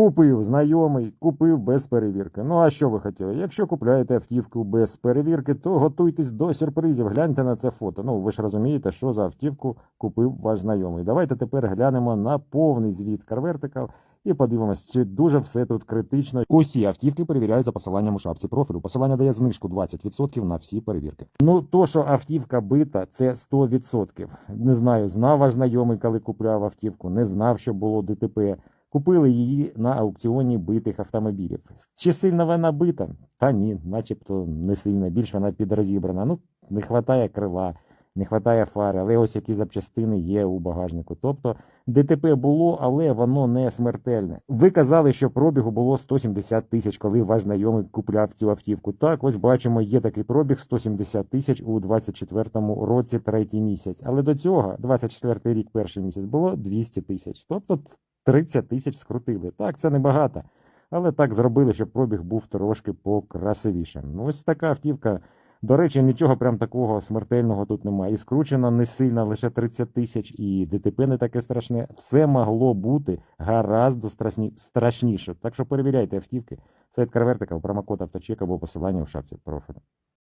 Купив знайомий, купив без перевірки. Ну а що ви хотіли? Якщо купляєте автівку без перевірки, то готуйтесь до сюрпризів. Гляньте на це фото. Ну ви ж розумієте, що за автівку купив ваш знайомий. Давайте тепер глянемо на повний звіт CarVertical і подивимось, чи дуже все тут критично. Усі автівки перевіряють за посиланням у шапці профілю. Посилання дає знижку 20% на всі перевірки. Ну то, що автівка бита, це 100%. Не знаю, знав ваш знайомий, коли купляв автівку, не знав, що було ДТП. Купили її на аукціоні битих автомобілів. Чи сильно вона бита? Та ні, начебто не сильно. Більш вона підрозібрана. Ну, не вистачає крила, не вистачає фари, але ось які запчастини є у багажнику. Тобто ДТП було, але воно не смертельне. Ви казали, що пробігу було 170 тисяч, коли ваш знайомий купляв цю автівку. Так, ось бачимо, є такий пробіг 170 тисяч у 24-му році, третій місяць. Але до цього, 24-й рік, перший місяць, було 200 тисяч. Тобто 30 тисяч скрутили. Так, це небагато. Але так зробили, щоб пробіг був трошки покрасивішим. Ну, ось така автівка. До речі, нічого прям такого смертельного тут немає. І скручена не сильно, лише 30 тисяч, і ДТП не таке страшне. Все могло бути гораздо страшні... страшніше. Так що перевіряйте автівки. Сайт CarVertical, промокод авточек або посилання в шапці профілю.